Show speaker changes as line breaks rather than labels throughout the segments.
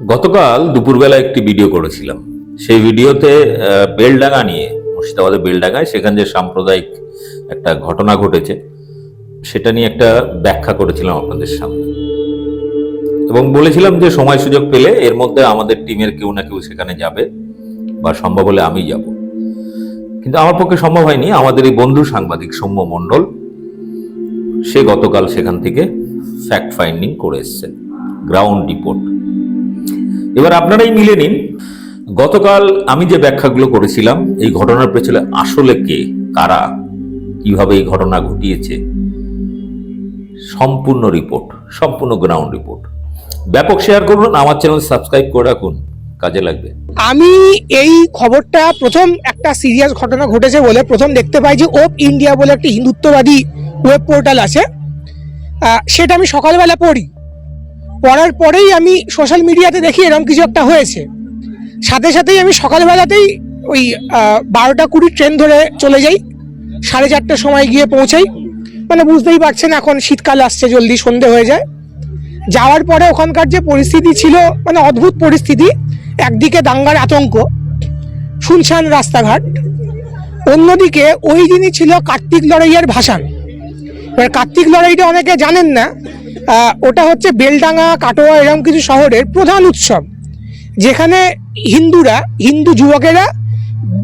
গতকাল দুপুরবেলা একটি ভিডিও করেছিলাম। সেই ভিডিওতে বেলডাঙ্গা নিয়ে, মুর্শিদাবাদের বেলডাঙ্গায়, সেখানে যে সাম্প্রদায়িক একটা ঘটনা ঘটেছে, সেটা নিয়ে একটা ব্যাখ্যা করেছিলাম আপনাদের সামনে। এবং বলেছিলাম যে সময় সুযোগ পেলে এর মধ্যে আমাদের টিমের কেউ না কেউ সেখানে যাবে, বা সম্ভব হলে আমি যাব। কিন্তু আমার পক্ষে সম্ভব হয়নি। আমাদের এই বন্ধু সাংবাদিক সৌম্য মণ্ডল, সে গতকাল সেখান থেকে ফ্যাক্ট ফাইন্ডিং করে এসছে গ্রাউন্ড রিপোর্ট এবার আপনারাই মিলে নিন। গতকাল আমি যে ব্যাখ্যাগুলো করেছিলাম, এই ঘটনার পেছনে আসলে কে, কারা, কীভাবে এই ঘটনা ঘটিয়েছে, সম্পূর্ণ রিপোর্ট, সম্পূর্ণ গ্রাউন্ড রিপোর্ট। ব্যাপক শেয়ার করুন, আমার চ্যানেল সাবস্ক্রাইব করে রাখুন, কাজে লাগবে।
আমি এই খবরটা প্রথম একটা সিরিয়াস ঘটনা ঘটেছে বলে প্রথম দেখতে পাই যে ওপ ইন্ডিয়া বলে একটি হিন্দুত্ববাদী ওয়েব পোর্টাল আছে। সেটা আমি সকালবেলা পড়ি। পড়ার পরেই আমি সোশ্যাল মিডিয়াতে দেখি এরকম কিছু একটা হয়েছে। সাথে সাথেই আমি সকালবেলাতেই ওই বারোটা কুড়ি ট্রেন ধরে চলে যাই। সাড়ে চারটের সময় গিয়ে পৌঁছাই। মানে বুঝতেই পারছেন এখন শীতকাল আসছে, জলদি সন্ধে হয়ে যায়। যাওয়ার পরে ওখানকার যে পরিস্থিতি ছিল মানে অদ্ভুত পরিস্থিতি। একদিকে দাঙ্গার আতঙ্ক, শুনশান রাস্তাঘাট। অন্যদিকে ওই দিনই ছিল কার্তিক লড়াইয়ের ভাসান। এবার কার্তিক লড়াইটা অনেকে জানেন না। ওটা হচ্ছে বেলডাঙ্গা, কাটোয়া, এরকম কিছু শহরের প্রধান উৎসব। যেখানে হিন্দুরা, হিন্দু যুবকেরা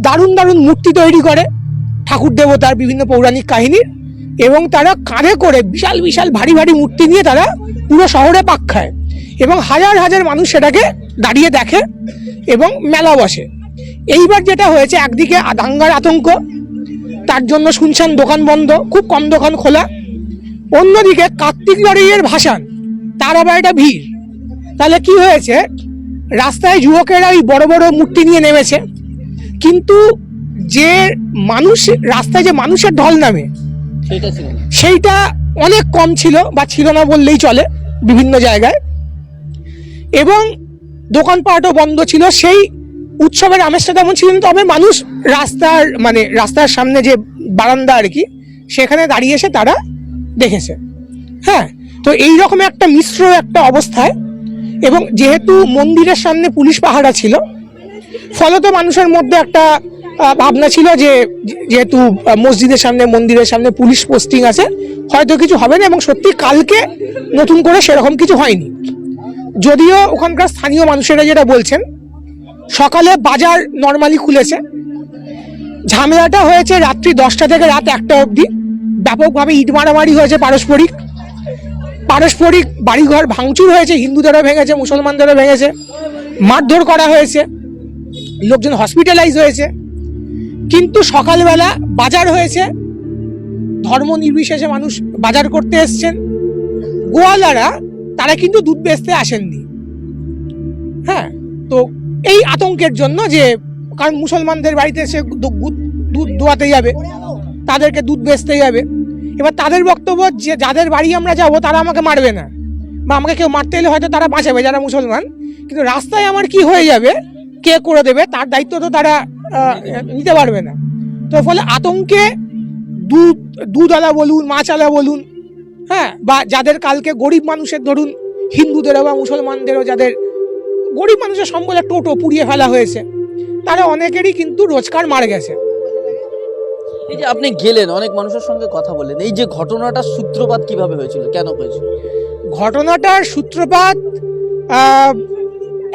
দারুণ দারুণ মূর্তি তৈরি করে ঠাকুর দেবতার বিভিন্ন পৌরাণিক কাহিনীর এবং তারা কাঁধে করে বিশাল বিশাল, ভারী ভারী মূর্তি নিয়ে তারা পুরো শহরে পাক খায় এবং হাজার হাজার মানুষ সেটাকে দাঁড়িয়ে দেখে এবং মেলা বসে। এইবার যেটা হয়েছে, একদিকে দাঙ্গার আতঙ্ক, তার জন্য শুনছেন দোকান বন্ধ, খুব কম দোকান খোলা অন্যদিকে কার্তিক লড়াইয়ের ভাসান তার আবার একটা ভিড়। তাহলে কি হয়েছে? রাস্তায় যুবকেরা ওই বড় বড় মূর্তি নিয়ে নেমেছে কিন্তু যে মানুষ রাস্তায় যে মানুষের ঢল নামে সেইটা অনেক কম ছিল বা ছিল না বললেই চলে বিভিন্ন জায়গায়। এবং দোকানপাটও বন্ধ ছিল সেই উৎসবের আমেজটা তেমন ছিল তবে মানুষ রাস্তার মানে রাস্তার সামনে যে বারান্দা আর কি সেখানে দাঁড়িয়ে এসে তারা দেখেছে। হ্যাঁ তো এই রকম একটা মিশ্র একটা অবস্থায় এবং যেহেতু মন্দিরের সামনে পুলিশ পাহারা ছিল, ফলত মানুষের মধ্যে একটা ভাবনা ছিল যে যেহেতু মসজিদের সামনে, মন্দিরের সামনে পুলিশ পোস্টিং আছে, হয়তো কিছু হবে না এবং সত্যি কালকে নতুন করে সেরকম কিছু হয়নি। যদিও ওখানকার স্থানীয় মানুষেরা যেটা বলছেন, সকালে বাজার নর্মালি খুলেছে। ঝামেলাটা হয়েছে রাত্রি দশটা থেকে রাত একটা অবধি। ব্যাপকভাবে ইট মারামারি হয়েছে পারস্পরিক। পারস্পরিক বাড়িঘর ভাঙচুর হয়েছে, হিন্দুদেরও ভেঙেছে, মুসলমানদেরও ভেঙেছে, মারধর করা হয়েছে, লোকজন হসপিটালাইজ হয়েছে। কিন্তু সকালবেলা বাজার হয়েছে, ধর্ম নির্বিশেষে মানুষ বাজার করতে এসছেন। গোয়ালারা, তারা কিন্তু দুধ বেচতে আসেননি। হ্যাঁ তো এই আতঙ্কের জন্য যে, কারণ মুসলমানদের বাড়িতে এসে দুধ দোয়াতে যাবে। তাদেরকে দুধ বেচতে যাবে। এবার তাদের বক্তব্য, যে যাদের বাড়ি আমরা যাব, তারা আমাকে মারবে না। বা আমাকে কেউ মারতে এলে হয়তো তারা বাঁচাবে যারা মুসলমান। কিন্তু রাস্তায় আমার কি হয়ে যাবে, কে করে দেবে, তার দায়িত্ব তো তারা নিতে পারবে না। তো ফলে আতঙ্কে দুধ, দুধওয়ালা বলুন, মাছওয়ালা বলুন হ্যাঁ বা যাদের কালকে গরিব মানুষের ধরুন, হিন্দুদেরও বা মুসলমানদেরও যাদের গরিব মানুষের সম্বলে টোটো পুড়িয়ে ফেলা হয়েছে, তারা অনেকেরই কিন্তু রোজগার মার গেছে।
এই যে আপনি গেলেন, অনেক মানুষের সঙ্গে কথা বললেন, এই যে ঘটনাটার সূত্রপাত কীভাবে হয়েছিল? কেন হয়েছিল?
ঘটনাটার সূত্রপাত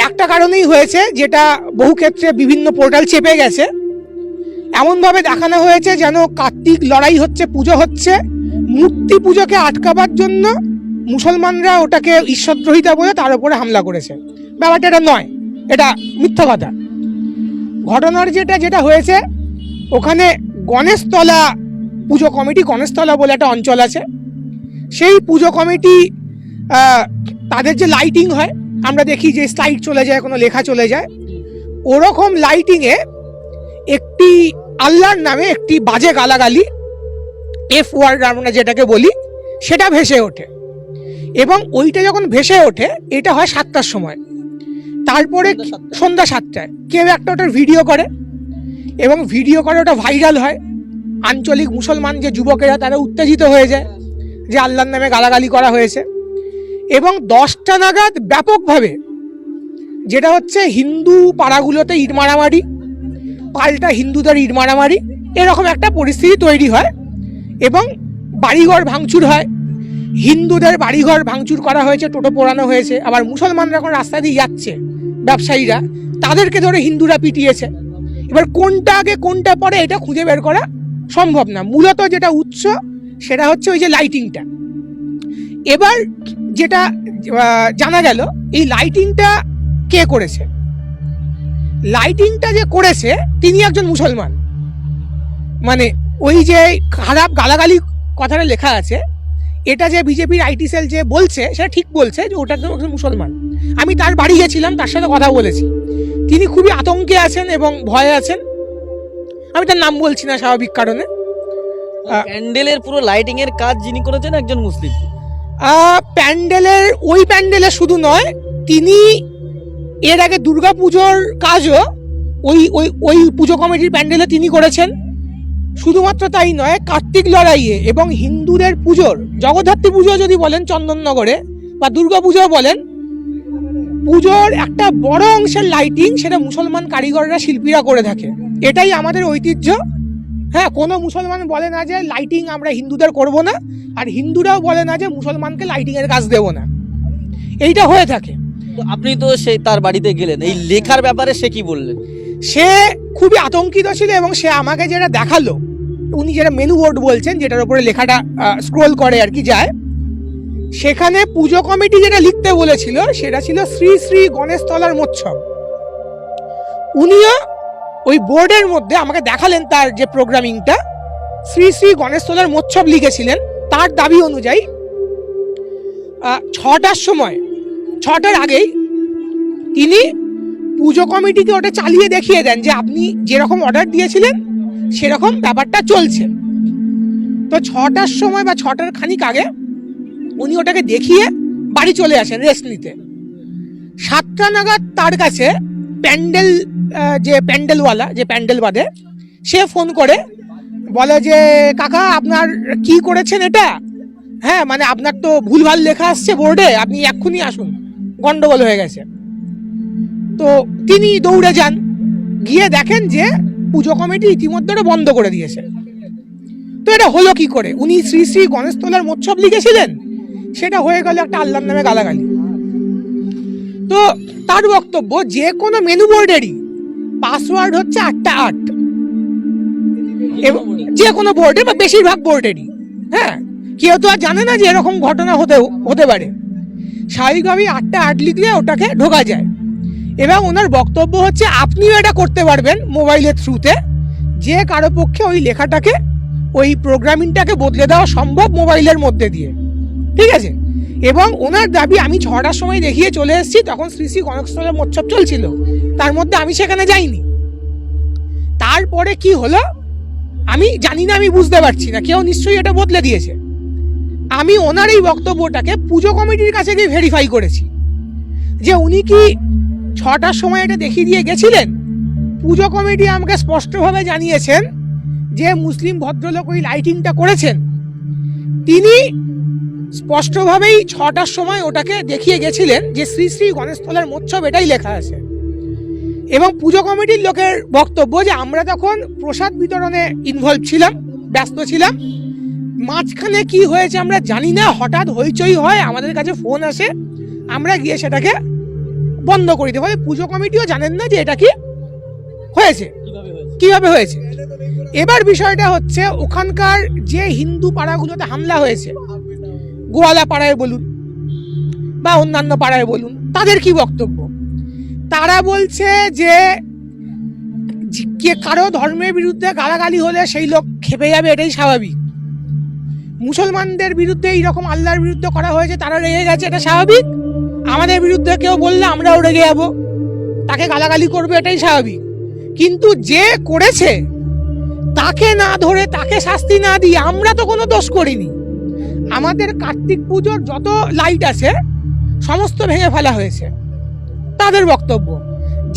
একটা কারণেই হয়েছে, যেটা বহু ক্ষেত্রে বিভিন্ন পোর্টাল চেপে গেছে। এমনভাবে দেখানো হয়েছে যেন কার্তিক লড়াই হচ্ছে, পুজো হচ্ছে। মূর্তি পুজোকে আটকাবার জন্য মুসলমানরা ওটাকে ঈশ্বরদ্রোহিতা বলে তার উপরে হামলা করেছে। ব্যাপারটা এটা নয়, এটা মিথ্যা কথা। ঘটনার যেটা যেটা হয়েছে, ওখানে গণেশতলা পুজো কমিটি গণেশতলা বলে একটা অঞ্চল আছে। সেই পুজো কমিটি তাদের যে লাইটিং হয় আমরা দেখি যে স্লাইড চলে যায় কোনো লেখা চলে যায়। ওরকম লাইটিংয়ে একটি আল্লাহর নামে একটি বাজে গালাগালি এফ ওয়ার্ড আমরা যেটাকে বলি সেটা ভেসে ওঠে। এবং ওইটা যখন ভেসে ওঠে এটা হয় সাতটার সময়। তারপরে
সন্ধ্যা সাতটায়।
কেউ একটা ওটার ভিডিও করে এবং ভিডিও করে ওটা ভাইরাল হয়। আঞ্চলিক মুসলমান যে যুবকেরা, তারা উত্তেজিত হয়ে যায় যে আল্লাহর নামে গালাগালি করা হয়েছে। এবং দশটা নাগাদ ব্যাপকভাবে যেটা হচ্ছে হিন্দু পাড়াগুলোতে ইট মারামারি, পাল্টা হিন্দুদের ইট মারামারি, এরকম একটা পরিস্থিতি তৈরি হয় এবং বাড়িঘর ভাঙচুর হয়। হিন্দুদের বাড়িঘর ভাঙচুর করা হয়েছে, টোটো পোড়ানো হয়েছে। আবার মুসলমানরা এখন রাস্তা দিয়ে যাচ্ছে, ব্যবসায়ীরা। তাদেরকে ধরে হিন্দুরা পিটিয়েছে। এবার কোনটা আগে, কোনটা পরে এটা খুঁজে বের করা সম্ভব না। মূলত যেটা উৎস, সেটা হচ্ছে ওই যে লাইটিংটা এবার যেটা জানা গেল, এই লাইটিংটা কে করেছে? লাইটিংটা যে করেছে, তিনি একজন মুসলমান। মানে ওই যে খারাপ গালাগালি কথাটা লেখা আছে, এটা যে বিজেপির আইটি সেল যে বলছে, সেটা ঠিক বলছে যে ওটা একজন মুসলমান। আমি তার বাড়ি গেছিলাম, তার সাথে কথা বলেছি। তিনি খুবই আতঙ্কে আছেন এবং ভয়ে আছেন। আমি তার নাম বলছি না স্বাভাবিক কারণে।
প্যান্ডেলের পুরো লাইটিং এর কাজ যিনি করেছেন একজন মুসলিম।
প্যান্ডেলের ওই প্যান্ডেলে শুধু নয় তিনি এর আগে দুর্গা পুজোর কাজও ওই ওই ওই পুজো কমিটির প্যান্ডেলে তিনি করেছেন। শুধুমাত্র তাই নয় কার্তিক লড়াইয়ে এবং হিন্দুদের পুজোর জগদ্ধাত্রী পুজো যদি বলেন চন্দননগরে বা দুর্গা পুজো বলেন পুজোর একটা বড় অংশের লাইটিং সেটা মুসলমান কারিগররা শিল্পীরা করে থাকে। এটাই আমাদের ঐতিহ্য। হ্যাঁ কোনো মুসলমান বলে না যে লাইটিং আমরা হিন্দুদের করব না আর হিন্দুরাও বলে না যে মুসলমানকে লাইটিং এর কাজ দেব না। এইটা হয়ে থাকে।
আপনি তো সেই তার বাড়িতে গেলেন। এই লেখার ব্যাপারে সে কি বললেন?
সে খুবই আতঙ্কিত ছিল এবং সে আমাকে যেটা দেখাল উনি যেটা মেনু বোর্ড বলছেন যেটার উপরে লেখাটা স্ক্রোল করে আর কি যায় সেখানে পুজো কমিটি যেটা লিখতে বলেছিল, সেটা ছিল শ্রী শ্রী গণেশতলার মোৎসব। উনিও ওই বোর্ডের মধ্যে আমাকে দেখালেন তার যে প্রোগ্রামিংটা শ্রী শ্রী গণেশতলার মোৎসব লিখেছিলেন, তার দাবি অনুযায়ী ছটার সময়, ছটার আগেই তিনি পুজো কমিটিকে ওটা চালিয়ে দেখিয়ে দেন যে আপনি যেরকম অর্ডার দিয়েছিলেন, সেরকম ব্যাপারটা চলছে। তো ছটার সময় বা ছটার খানিক আগে উনি ওটাকে দেখিয়ে বাড়ি চলে আসেন রেস্ট নিতে। সাতটা নাগাদ তার কাছে প্যান্ডেল যে প্যান্ডেলওয়ালা, যে প্যান্ডেল বাঁধে সে ফোন করে, বলে যে, কাকা, আপনার কি করেছেন এটা? হ্যাঁ মানে আপনার তো ভুলভাল লেখা আসছে বোর্ডে, আপনি এক্ষুনি আসুন, গন্ডগোল হয়ে গেছে। তো তিনি দৌড়ে যান, গিয়ে দেখেন যে পুজো কমিটি ইতিমধ্যে বন্ধ করে দিয়েছে। তো এটা হলো কি করে? উনি শ্রী শ্রী গণেশতলার মোৎসব লিখেছিলেন? সেটা হয়ে গেল একটা আল্লাহর নামে গালাগালি। তো তার বক্তব্য, যে কোনো মেনু বোর্ডেরই পাসওয়ার্ড হচ্ছে আটটা আট। এবং যে কোনো বোর্ডে বা বেশিরভাগ বোর্ডেরই হ্যাঁ? কেউ তো আর জানে না যে এরকম ঘটনা হতে হতে পারে। স্বাভাবিকভাবেই আটটা আট লিখলে ওটাকে ঢোকা যায়। এবং ওনার বক্তব্য হচ্ছে, আপনিও এটা করতে পারবেন মোবাইলের থ্রুতে যে কারও পক্ষে ওই লেখাটাকে, ওই প্রোগ্রামিংটাকে বদলে দেওয়া সম্ভব মোবাইলের মধ্যে দিয়ে। ঠিক আছে? এবং ওনার দাবি আমি ছটার সময় দেখিয়ে চলে এসেছি, তখন শ্রী শ্রী গণেশতলার মোৎসব চলছিল। তার মধ্যে আমি সেখানে যাইনি। তারপরে কি হলো? আমি জানি না, আমি বুঝতে পারছি না। কেউ নিশ্চয়ই এটা বদলে দিয়েছে। আমি ওনার এই বক্তব্যটাকে পুজো কমিটির কাছে গিয়ে ভেরিফাই করেছি। যে উনি কি ছটার সময় এটা দেখিয়ে দিয়ে গেছিলেন? পুজো কমিটি আমাকে স্পষ্টভাবে জানিয়েছেন যে মুসলিম ভদ্রলোক ওই লাইটিংটা করেছেন। তিনি স্পষ্টভাবেই ছটার সময় ওটাকে দেখিয়ে গেছিলেন যে শ্রী শ্রী গণেশতলার মোৎসব এটাই লেখা আছে। এবং পুজো কমিটির লোকের বক্তব্য যে আমরা তখন প্রসাদ বিতরণে ইনভলভ ছিলাম ব্যস্ত ছিলাম মাঝখানে কি হয়েছে আমরা জানি না হঠাৎ হইচই হয় আমাদের কাছে ফোন আসে আমরা গিয়ে সেটাকে বন্ধ করে দিই। ফলে পুজো কমিটিও জানেন না যে এটা কি হয়েছে? কীভাবে হয়েছে? এবার বিষয়টা হচ্ছে ওখানকার যে হিন্দু পাড়াগুলোতে হামলা হয়েছে গোয়ালা পাড়ায় বলুন বা অন্যান্য পাড়ায় বলুন, তাদের কি বক্তব্য? তারা বলছে যে কে কারও ধর্মের বিরুদ্ধে গালাগালি হলে সেই লোক খেপে যাবে, এটাই স্বাভাবিক। মুসলমানদের বিরুদ্ধে এইরকম আল্লাহর বিরুদ্ধে করা হয়েছে, তারা রেগে গেছে, এটা স্বাভাবিক? আমাদের বিরুদ্ধে কেউ বললে আমরাও রেগে যাব। তাকে গালাগালি করবে, এটাই স্বাভাবিক। কিন্তু যে করেছে, তাকে না ধরে তাকে শাস্তি না দিয়ে আমরা তো কোনো দোষ করিনি। আমাদের কার্তিক পুজোর যত লাইট আছে, সমস্ত ভেঙে ফেলা হয়েছে। তাদের বক্তব্য।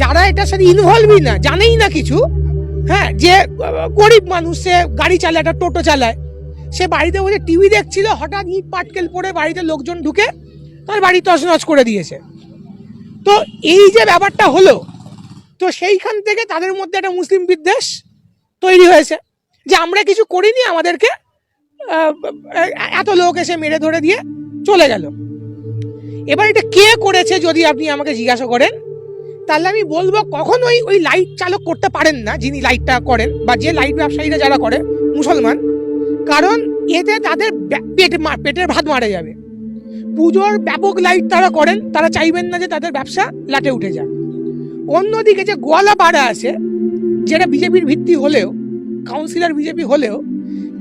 যারা এটার সাথে ইনভলভই না, জানেই না কিছু হ্যাঁ যে গরিব মানুষ, সে গাড়ি চালায়, একটা টোটো চালায়, সে বাড়িতে বসে টিভি দেখছিল, হঠাৎ ইট পাটকেল পড়ে বাড়িতে লোকজন ঢুকে তার বাড়ি তছনছ করে দিয়েছে। তো এই যে ব্যাপারটা হলো, তো সেইখান থেকে তাদের মধ্যে একটা মুসলিম বিদ্বেষ তৈরি হয়েছে, যে আমরা কিছু করিনি আমাদেরকে এত লোক এসে মেরে ধরে দিয়ে চলে গেল। এবার এটা কে করেছে যদি আপনি আমাকে জিজ্ঞাসা করেন, তাহলে আমি বলব কখনোই ওই লাইট চালক করতে পারেন না, যিনি লাইটটা করেন, বা যে লাইট ব্যবসায়ীরা যারা করে, মুসলমান। কারণ এতে তাদের পেট পেটের ভাত মারা যাবে। পুজোর ব্যাপক লাইট তারা করেন, তারা চাইবেন না যে তাদের ব্যবসা লাটে উঠে যায় অন্যদিকে যে গোয়ালা পাড়া আছে, যেটা বিজেপির ভিত্তি হলেও কাউন্সিলর বিজেপি হলেও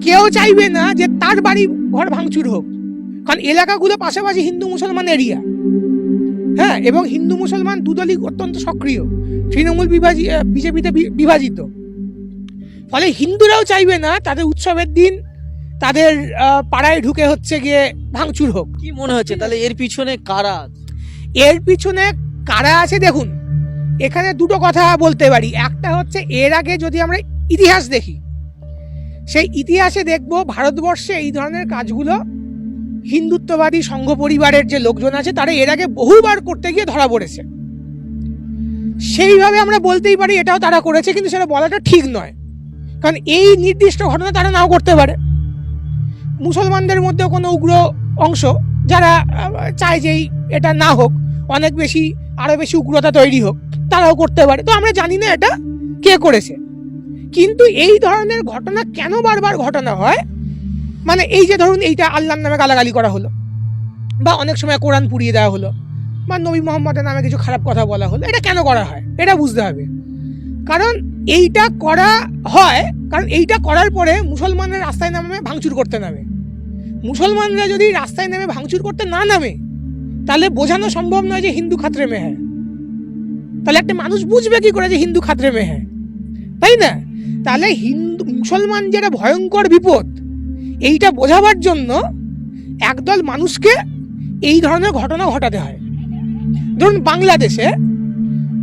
কেউ চাইবে না যে তার বাড়ি ঘর ভাঙচুর হোক। কারণ এলাকাগুলো পাশাপাশি হিন্দু মুসলমান এরিয়া। হ্যাঁ এবং হিন্দু মুসলমান দুদলই অত্যন্ত সক্রিয়। তৃণমূল বিভাজি বিজেপিতে বিভাজিত। ফলে হিন্দুরাও চাইবে না তাদের উৎসবের দিন তাদের পাড়ায় ঢুকে হচ্ছে গিয়ে ভাঙচুর হোক।
কি মনে হচ্ছে? তাহলে এর পিছনে কারা
এর পিছনে কারা আছে দেখুন। এখানে দুটো কথা বলতে পারি। একটা হচ্ছে এর আগে যদি আমরা ইতিহাস দেখি সেই ইতিহাসে দেখব ভারতবর্ষে এই ধরনের কাজগুলো হিন্দুত্ববাদী সংঘ পরিবারের যে লোকজন আছে, তারা এর আগে বহুবার করতে গিয়ে ধরা পড়েছে। সেইভাবে আমরা বলতেই পারি এটাও তারা করেছে, কিন্তু সেটা বলাটা ঠিক নয়। কারণ এই নির্দিষ্ট ঘটনা তারা নাও করতে পারে। মুসলমানদের মধ্যেও কোনো উগ্র অংশ যারা চায় যে এই- এটা না হোক, অনেক বেশি, আরও বেশি উগ্রতা তৈরি হোক, তারাও করতে পারে। তো আমরা জানি না এটা কে করেছে। কিন্তু এই ধরনের ঘটনা কেন বারবার ঘটনা হয়? মানে এই যে ধরুন এইটা আল্লাহর নামে গালাগালি করা হলো, বা অনেক সময় কোরআন পুড়িয়ে দেওয়া হলো, বা নবী মোহাম্মদের নামে কিছু খারাপ কথা বলা হলো, এটা কেন করা হয়? এটা বুঝতে হবে। কারণ এইটা করা হয়, কারণ এইটা করার পরে মুসলমানরা রাস্তায় নামে ভাঙচুর করতে নামে। মুসলমানরা যদি রাস্তায় নেমে ভাঙচুর করতে না নামে, তাহলে বোঝানো সম্ভব নয় যে হিন্দু খাতরে মে হ্যায় তাহলে একটা মানুষ বুঝবে কি করে যে হিন্দু খাতরে মে হ্যায় তাই না? তাহলে হিন্দু মুসলমান যেটা ভয়ঙ্কর বিপদ এইটা বোঝাবার জন্য একদল মানুষকে এই ধরনের ঘটনা ঘটাতে হয়। ধরুন বাংলাদেশে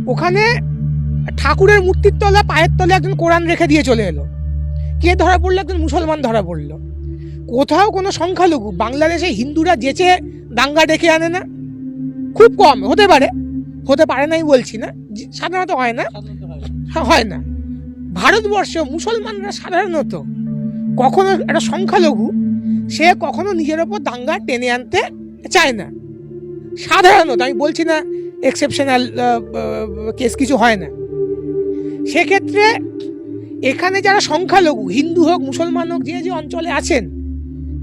ওখানে ঠাকুরের মূর্তির তলা পায়ের তলে একজন কোরআন রেখে দিয়ে চলে এলো। কে ধরা পড়ল? একজন মুসলমান ধরা পড়ল। কোথাও কোনো সংখ্যালঘু বাংলাদেশে হিন্দুরা যেচে দাঙ্গা ডেকে আনে না। খুব কম হতে পারে। হতে পারে নাই বলছি না সাধারণত হয় না। হ্যাঁ, হয় না। ভারতবর্ষে মুসলমানরা সাধারণত কখনো একটা সংখ্যালঘু, সে কখনো নিজের ওপর দাঙ্গা টেনে আনতে চায় না। সাধারণত, আমি বলছি না এক্সেপশনাল কেস কিছু হয় না। সেক্ষেত্রে এখানে যারা সংখ্যালঘু, হিন্দু হোক, মুসলমান হোক, যে যে অঞ্চলে আছেন,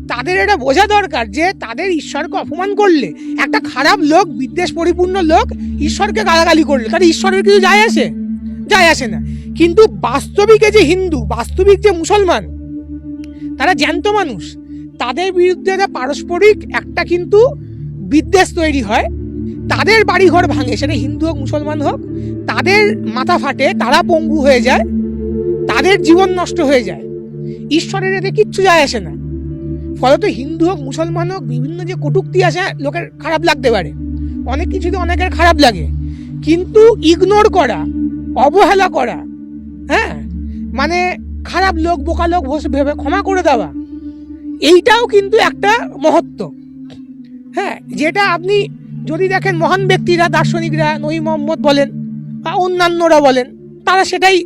তাদের এটা বোঝা দরকার যে তাদের ঈশ্বরকে অপমান করলে, একটা খারাপ লোক, বিদ্বেষ পরিপূর্ণ লোক, ঈশ্বরকে গালাগালি করলে, তার ঈশ্বরের কিছু যায় আসে? যায় আসে না। কিন্তু বাস্তবিকে যে হিন্দু, বাস্তবিক যে মুসলমান, তারা জ্যান্ত মানুষ। তাদের বিরুদ্ধে একটা পারস্পরিক একটা কিন্তু বিদ্বেষ তৈরি হয়, তাদের বাড়িঘর ভাঙে, সেটা হিন্দু হোক, মুসলমান হোক, তাদের মাথা ফাটে, তারা পঙ্গু হয়ে যায়, তাদের জীবন নষ্ট হয়ে যায়। ঈশ্বরের এতে কিচ্ছু যায় আসে না। ফলত হিন্দু হোক, মুসলমান হোক, বিভিন্ন যে কটুক্তি আসে, লোকের খারাপ লাগতে পারে। অনেক কিছুতে অনেকের খারাপ লাগে। কিন্তু ইগনোর করা, অবহেলা করা হ্যাঁ? মানে খারাপ লোক, বোকা লোক ভেবে ক্ষমা করে দেওয়া। এইটাও কিন্তু একটা মহত্ব। হ্যাঁ যেটা আপনি যদি দেখেন মহান ব্যক্তিরা, দার্শনিকরা নই মোহাম্মদ বলেন বা অন্যান্যরা বলেন, তারা সেটাই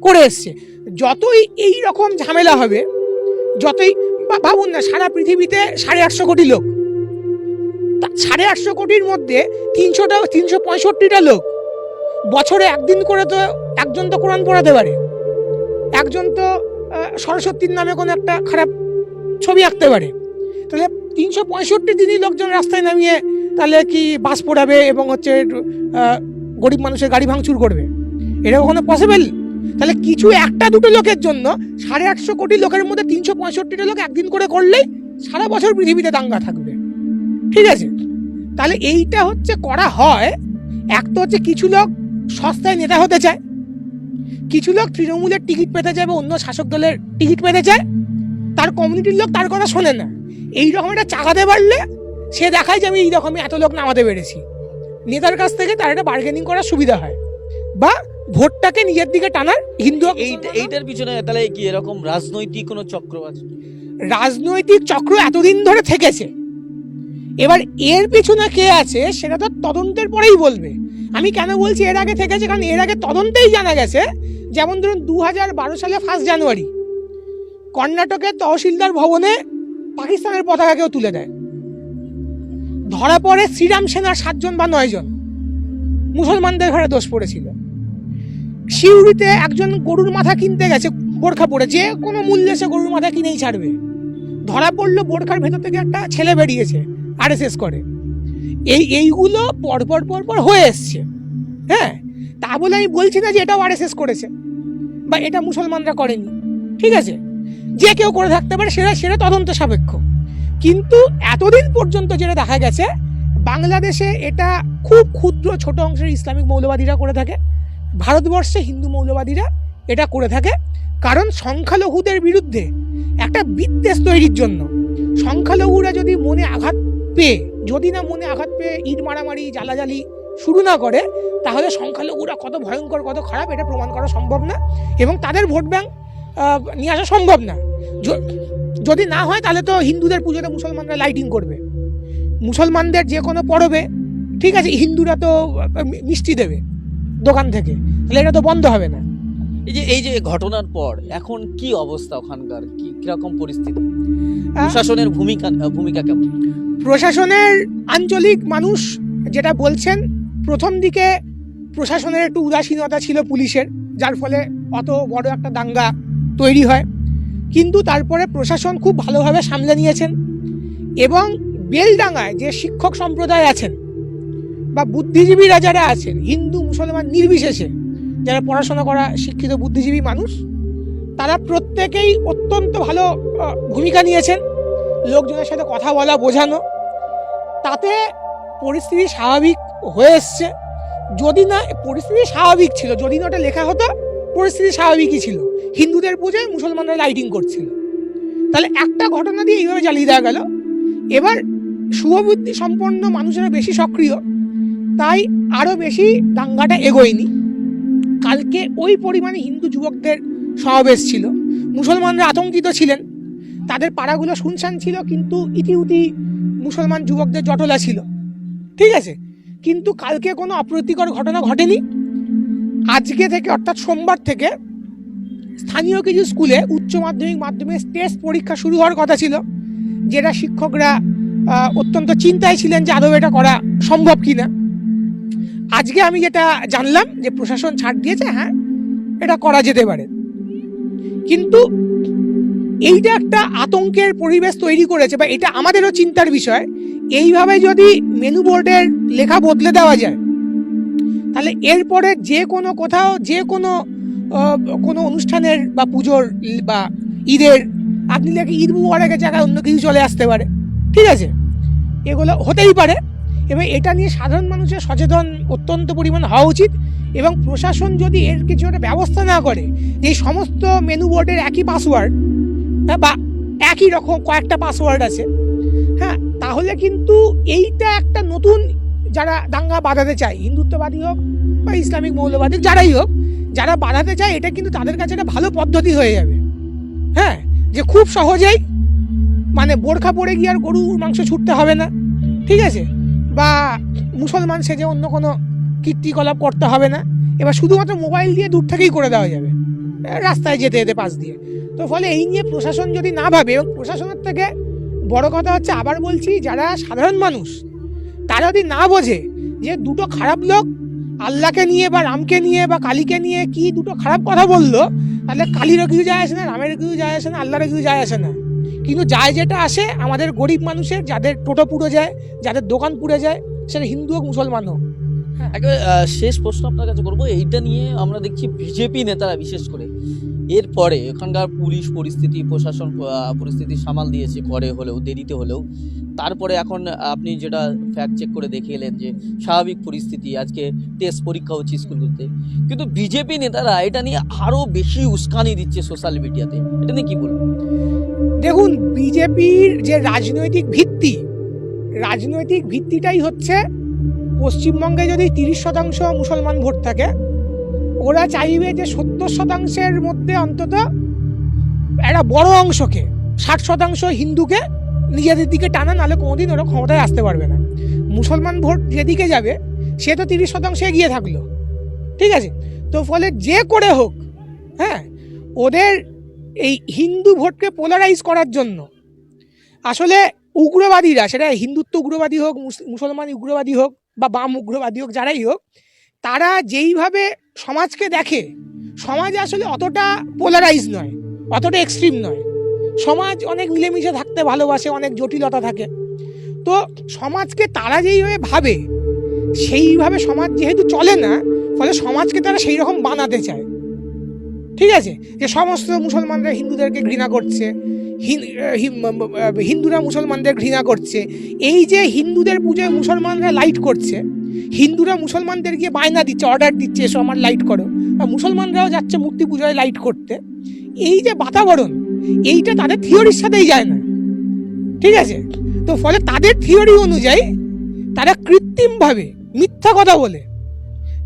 করে এসছে। যতই এই রকম ঝামেলা হবে, যতই ভাবুন না, সারা পৃথিবীতে সাড়ে আটশো কোটি লোক। সাড়ে আটশো কোটির মধ্যে তিনশোটা, তিনশো পঁয়ষট্টিটা লোক বছরে একদিন করে তো একজন তো কোরআন পড়াতে পারে। একজন তো সরস্বতীর নামে কোনো একটা খারাপ ছবি আঁকতে পারে। তাহলে তিনশো পঁয়ষট্টি দিনই লোকজন রাস্তায় নামিয়ে তাহলে কি বাস পোড়াবে এবং হচ্ছে গরিব মানুষের গাড়ি ভাঙচুর করবে? এটা কখনো পসিবল তাহলে কিছু একটা দুটো লোকের জন্য সাড়ে আটশো কোটি লোকের মধ্যে তিনশো পঁয়ষট্টিটা লোক একদিন করে করলেই সারা বছর পৃথিবীতে দাঙ্গা থাকবে। ঠিক আছে? তাহলে এইটা হচ্ছে করা হয়, এক তো হচ্ছে কিছু লোক সস্তায় নেতা হতে চায়? কিছু লোক তৃণমূলের টিকিট পেতে চায় বা অন্য শাসক দলের টিকিট পেতে চায়? তার কমিউনিটির লোক তার কথা শোনে না। এই রকম একটা চাকাতে পারলে সে দেখায় যে আমি এই রকমই এত লোক নামাতে পেরেছি। নেতার কাছ থেকে তার একটা বার্গেনিং করার সুবিধা হয়। বা ভোটটাকে নিজের দিকে টানার হিন্দু
এইটার পিছনে তাহলে কি এরকম রাজনৈতিক কোনো চক্র আছে
রাজনৈতিক চক্র এতদিন ধরে থেকেছে। এবার এর পিছনে কে আছে সেটা তো তদন্তের পরেই বলবে। আমি কেন বলছি এর আগে থেকেছে? কারণ এর আগে তদন্তেই জানা গেছে, যেমন ধরুন দু হাজার বারো সালে ফার্স্ট জানুয়ারি কর্ণাটকের তহসিলদার ভবনে পাকিস্তানের পতাকা কেউ তুলে দেয়। ধরা পড়ে শ্রীরাম সেনার সাতজন বা নয়জন। মুসলমানদের ঘরে দোষ পড়েছিল। শিউরিতে একজন গরুর মাথা কিনতে গেছে, বোরখা পরে। যে কোনো মূল্যে সে গরুর মাথা কিনেই ছাড়বে। ধরা পড়ল বোরখার ভেতর থেকে একটা ছেলে বেরিয়েছে আর আরএসএস করে। এই এইগুলো পরপর পরপর হয়ে এসছে। হ্যাঁ? তা বলে আমি বলছি না যে এটাও আরএসএস করেছে বা এটা মুসলমানরা করেনি। ঠিক আছে? যে কেউ করে থাকতে পারে, সেটা সেটা তদন্ত সাপেক্ষ। কিন্তু এতদিন পর্যন্ত যেটা দেখা গেছে, বাংলাদেশে এটা খুব ক্ষুদ্র ছোট অংশের ইসলামিক মৌলবাদীরা করে থাকে। ভারতবর্ষে হিন্দু মৌলবাদীরা এটা করে থাকে। কারণ সংখ্যালঘুদের বিরুদ্ধে একটা বিদ্বেষ তৈরির জন্য। সংখ্যালঘুরা যদি মনে আঘাত পেয়ে যদি না মনে আঘাত পেয়ে ইট মারামারি জ্বালাজালি শুরু না করে, তাহলে সংখ্যালঘুরা কত ভয়ঙ্কর, কত খারাপ এটা প্রমাণ করা সম্ভব না এবং তাদের ভোট ব্যাংক নিয়ে আসা সম্ভব না। যদি না হয় তাহলে তো হিন্দুদের পুজোতে মুসলমানরা লাইটিং করবে। মুসলমানদের যে কোনো পরবে, ঠিক আছে, হিন্দুরা তো মিষ্টি দেবে দোকান থেকে, তাহলে এটা তো বন্ধ হবে না।
এই যে এই যে ঘটনার পর এখন কি অবস্থা ওখানকার? কি কীরকম পরিস্থিতি? প্রশাসনের ভূমিকা ভূমিকা কেমন?
প্রশাসনের আঞ্চলিক মানুষ যেটা বলছেন প্রথম দিকে প্রশাসনের একটু উদাসীনতা ছিল পুলিশের যার ফলে অত বড় একটা দাঙ্গা তৈরি হয়। কিন্তু তারপরে প্রশাসন খুব ভালোভাবে সামলে নিয়েছেন এবং বেলডাঙ্গায় যে শিক্ষক সম্প্রদায় আছেন বা বুদ্ধিজীবীরা যারা আছেন হিন্দু মুসলমান নির্বিশেষে যারা পড়াশোনা করা শিক্ষিত বুদ্ধিজীবী মানুষ, তারা প্রত্যেকেই অত্যন্ত ভালো ভূমিকা নিয়েছেন। লোকজনের সাথে কথা বলা, বোঝানো। তাতে পরিস্থিতি স্বাভাবিক হয়ে এসছে। যদি না, পরিস্থিতি স্বাভাবিক ছিল। যদি না ওটা লেখা হতো, পরিস্থিতি স্বাভাবিকই ছিল। হিন্দুদের পুজোয় মুসলমানরা লাইটিং করছিল। তাহলে একটা ঘটনা দিয়ে এইভাবে জ্বালিয়ে দেওয়া গেল। এবার শুভবুদ্ধি সম্পন্ন মানুষেরা বেশি সক্রিয়, তাই আরও বেশি দাঙ্গাটা এগোয়নি। কালকে ওই পরিমাণে হিন্দু যুবকদের সমাবেশ ছিল। মুসলমানরা আতঙ্কিত ছিলেন। তাদের পাড়াগুলো শুনশান ছিল, কিন্তু ইতিউতি মুসলমান যুবকদের জটলা ছিল। ঠিক আছে? কিন্তু কালকে কোনো অপ্রীতিকর ঘটনা ঘটেনি। আজকে থেকে, অর্থাৎ সোমবার থেকে স্থানীয় কিছু স্কুলে উচ্চ মাধ্যমিক মাধ্যমে টেস্ট পরীক্ষা শুরু হওয়ার কথা ছিল, যেটা শিক্ষকরা অত্যন্ত চিন্তায় ছিলেন যে আদৌ এটা করা সম্ভব কিনা। আজকে আমি যেটা জানলাম যে প্রশাসন ছাড় দিয়েছে হ্যাঁ এটা করা যেতে পারে। কিন্তু এইটা একটা আতঙ্কের পরিবেশ তৈরি করেছে বা এটা আমাদেরও চিন্তার বিষয়। এইভাবে যদি মেনু বোর্ডের লেখা বদলে দেওয়া যায়, তাহলে এরপরে যে কোনো কোথাও, যে কোনো কোনো অনুষ্ঠানের বা পুজোর বা ঈদের, আপনি লেখে ঈদ মুবারকের জায়গায় অন্য কিছু চলে আসতে পারে। ঠিক আছে? এগুলো হতেই পারে। এবং এটা নিয়ে সাধারণ মানুষের সচেতন অত্যন্ত পরিমাণ হওয়া উচিত এবং প্রশাসন যদি এর কিছু একটা ব্যবস্থা না করে, যে এই সমস্ত মেনু বোর্ডের একই পাসওয়ার্ড হ্যাঁ বা একই রকম কয়েকটা পাসওয়ার্ড আছে হ্যাঁ তাহলে কিন্তু এইটা একটা নতুন যারা দাঙ্গা বাঁধাতে চায়, হিন্দুত্ববাদী হোক বা ইসলামিক মৌলবাদী, যারাই হোক, যারা বাঁধাতে চায়, এটা কিন্তু তাদের কাছে একটা ভালো পদ্ধতি হয়ে যাবে। হ্যাঁ যে খুব সহজেই মানে বোরখা পরে গিয়ে আর গরুর মাংস ছুটতে হবে না। ঠিক আছে? বা মুসলমান সেজে অন্য কোনো কীর্তিকলাপ করতে হবে না। এবার শুধুমাত্র মোবাইল দিয়ে দূর থেকেই করে দেওয়া যাবে। রাস্তায় যেতে যেতে পাশ দিয়ে। তো ফলে এই নিয়ে প্রশাসন যদি না ভাবে, এবং প্রশাসনের থেকে বড় কথা হচ্ছে, আবার বলছি, যারা সাধারণ মানুষ, তারা যদি না বোঝে যে দুটো খারাপ লোক আল্লাহকে নিয়ে বা রামকে নিয়ে বা কালীকে নিয়ে কি দুটো খারাপ কথা বলল, তাহলে কালীরও কিছু যায় আসে না রামের কিছু যায় আসে না, আল্লাহরও কিছু যায় আসে না। কিন্তু যায় যেটা আসে আমাদের গরিব মানুষের যাদের টোটো পুড়ে যায় যাদের দোকান পুড়ে যায় সেটা হিন্দু হোক মুসলমান হোক।
একেবারে আহ, শেষ প্রশ্ন আপনার কাছে করব এইটা নিয়ে আমরা দেখছি বিজেপি নেতারা বিশেষ করে। এরপরে এখানকার পুলিশ পরিস্থিতি প্রশাসন পরিস্থিতি সামাল দিয়েছে করে হলেও দেরিতে হলেও। তারপরে এখন আপনি যেটা ফ্যাক্ট চেক করে দেখে এলেন যে স্বাভাবিক পরিস্থিতি আজকে টেস্ট পরীক্ষা হচ্ছে স্কুলগুলোতে কিন্তু বিজেপি নেতারা এটা নিয়ে আরও বেশি উস্কানি দিচ্ছে সোশ্যাল মিডিয়াতে এটা নিয়ে কী বলবেন
দেখুন, বিজেপির যে রাজনৈতিক ভিত্তি, রাজনৈতিক ভিত্তিটাই হচ্ছে পশ্চিমবঙ্গে যদি তিরিশ শতাংশ মুসলমান ভোট থাকে, ওরা চাইবে যে সত্তর শতাংশের মধ্যে অন্তত একটা বড় অংশকে, ষাট শতাংশ হিন্দুকে নিজেদের দিকে টানা, নাহলে কোনোদিন ওরা ক্ষমতায় আসতে পারবে না। মুসলমান ভোট যেদিকে যাবে, সে তো তিরিশ শতাংশ এগিয়ে থাকল। ঠিক আছে? তো ফলে যে করে হোক হ্যাঁ ওদের এই হিন্দু ভোটকে পোলারাইজ করার জন্য। আসলে উগ্রবাদীরা, সেটা হিন্দুত্ব উগ্রবাদী হোক, মুস- মুসলমান উগ্রবাদী হোক বা বাম উগ্রবাদী হোক, যারাই হোক, তারা যেইভাবে সমাজকে দেখে, সমাজ আসলে অতটা পোলারাইজ নয়, অতটা এক্সট্রিম নয়। সমাজ অনেক মিলেমিশে থাকতে ভালোবাসে, অনেক জটিলতা থাকে। তো সমাজকে তারা যেইভাবে ভাবে, সেইভাবে সমাজ যেহেতু চলে না, ফলে সমাজকে তারা সেই রকম বানাতে চায়। ঠিক আছে? যে সমস্ত মুসলমানরা হিন্দুদেরকে ঘৃণা করছে, হিন- হিন্দুরা মুসলমানদের ঘৃণা করছে, এই যে হিন্দুদের পুজোয় মুসলমানরা লাইট করছে, হিন্দুরা মুসলমানদের গিয়ে বায়না দিচ্ছে অর্ডার দিচ্ছে, এসো আমার লাইট করো। আর মুসলমানরাও যাচ্ছে মূর্তি পুজোয় লাইট করতে। এই যে বাতাবরণ, এইটা তাদের থিওরির সাথেই যায় না। ঠিক আছে? তো ফলে তাদের থিওরি অনুযায়ী তারা কৃত্রিমভাবে মিথ্যা কথা বলে।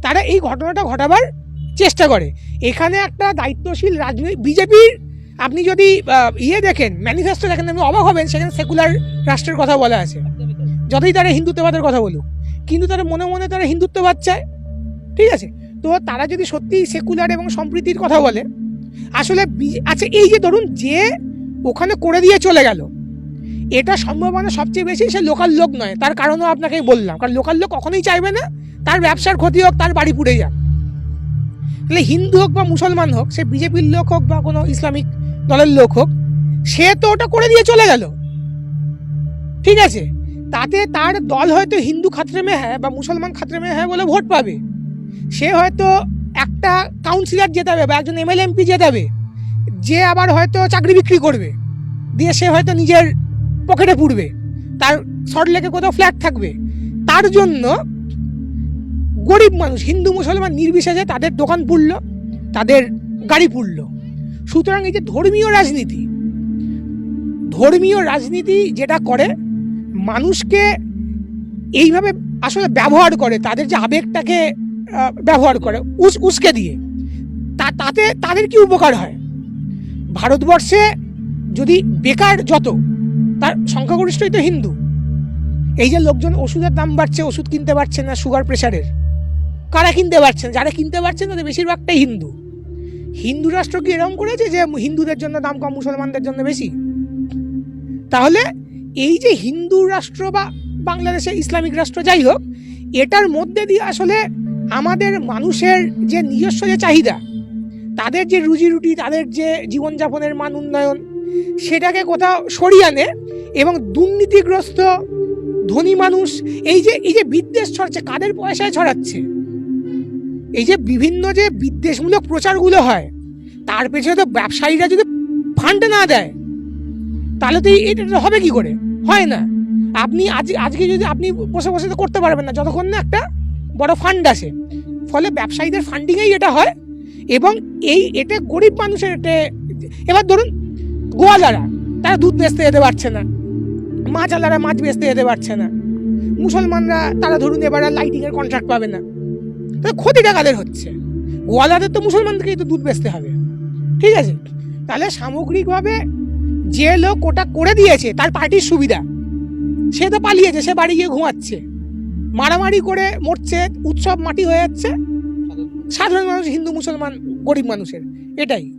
তারা এই ঘটনাটা ঘটাবার চেষ্টা করে। এখানে একটা দায়িত্বশীল রাজনৈতিক বিজেপির আপনি যদি ইয়ে দেখেন ম্যানিফেস্টো দেখেন, আপনি অবাক হবেন, সেখানে সেকুলার রাষ্ট্রের কথা বলা আছে। যতই তারা হিন্দুত্ববাদের কথা বলুক, কিন্তু তারা মনে মনে তারা হিন্দুত্ববাদ চায়। ঠিক আছে? তো তারা যদি সত্যি সেকুলার এবং সম্প্রীতির কথা বলে, আসলে আচ্ছা এই যে ধরুন যে ওখানে করে দিয়ে চলে গেল, এটা সম্ভাবনা সবচেয়ে বেশি সে লোকাল লোক নয়। তার কারণও আপনাকে বললাম। কারণ লোকাল লোক কখনোই চাইবে না, তার ব্যবসার ক্ষতি হোক, তার বাড়ি পুড়ে যাক। তাহলে হিন্দু হোক বা মুসলমান হোক, সে বিজেপির লোক হোক বা কোনো ইসলামিক দলের লোক হোক, সে তো ওটা করে দিয়ে চলে গেল। ঠিক আছে? তাতে তার দল হয়তো হিন্দু খাতরে মে হ্যাঁ বা মুসলমান খাতরে মে হ্যাঁ বলে ভোট পাবে। সে হয়তো একটা কাউন্সিলর জেতাবে বা একজন এমএলএ এমপি জেতাবে যে আবার হয়তো চাকরি বিক্রি করবে। দিয়ে সে হয়তো নিজের পকেটে পুড়বে। তার শর্ট লেগে কোথাও ফ্ল্যাট থাকবে। তার জন্য গরিব মানুষ, হিন্দু, মুসলমান নির্বিশেষে তাদের দোকান পুড়লো, তাদের গাড়ি পুড়লো। সুতরাং এই যে ধর্মীয় রাজনীতি ধর্মীয় রাজনীতি যেটা করে, মানুষকে এইভাবে আসলে ব্যবহার করে, তাদের যে আবেগটাকে ব্যবহার করে, উস, উস্কে দিয়ে, তা, তাতে তাদের কি উপকার হয়? ভারতবর্ষে যদি বেকার যত, তার সংখ্যাগরিষ্ঠই তো হিন্দু। এই যে লোকজন ওষুধের দাম বাড়ছে, ওষুধ কিনতে পারছে না সুগার প্রেশারের কারা কিনতে পারছেন? যারা কিনতে পারছেন তাদের বেশিরভাগটাই হিন্দু। হিন্দু রাষ্ট্র কি এরকম করেছে যে হিন্দুদের জন্য দাম কম, মুসলমানদের জন্য বেশি? তাহলে এই যে হিন্দু রাষ্ট্র বা বাংলাদেশে ইসলামিক রাষ্ট্র যাই হোক, এটার মধ্যে দিয়ে আসলে আমাদের মানুষের যে নিজস্ব যে চাহিদা, তাদের যে রুজি রুটি তাদের যে জীবনযাপনের মান উন্নয়ন, সেটাকে কোথাও সরিয়ে আনে এবং দুর্নীতিগ্রস্ত, ধনী মানুষ, এই যে এই যে বিদ্বেষ ছড়াচ্ছে, কাদের পয়সায় ছড়াচ্ছে? এই যে বিভিন্ন যে বিদ্বেষমূলক প্রচারগুলো হয়, তার পেছনে তো ব্যবসায়ীরা যদি ফান্ড না দেয়, তাহলে তো এটা হবে কি করে? হয় না। আপনি আজ আজকে যদি আপনি বসে বসে তো করতে পারবেন না, যতক্ষণ না একটা বড় ফান্ড আসে। ফলে ব্যবসায়ীদের ফান্ডিংয়েই এটা হয় এবং এই এটা গরিব মানুষের এটা এবার ধরুন গোয়ালারা, তারা দুধ বেচতে যেতে পারছে না মাছ আলারা মাছ বেচতে যেতে পারছে না। মুসলমানরা, তারা ধরুন এবার লাইটিংয়ের কন্ট্রাক্ট পাবে না। তাহলে ক্ষতিটা কাদের হচ্ছে? গোয়ালাদের তো মুসলমানদেরকেই তো দুধ বেচতে হবে। ঠিক আছে? তাহলে সামগ্রিকভাবে যে লোক ওটা করে দিয়েছে, তার পার্টির সুবিধা। সে তো পালিয়েছে, সে বাড়ি গিয়ে ঘুমাচ্ছে। মারামারি করে মরছে, উৎসব মাটি হয়ে যাচ্ছে। সাধারণ মানুষ হিন্দু, মুসলমান, গরিব মানুষের। এটাই।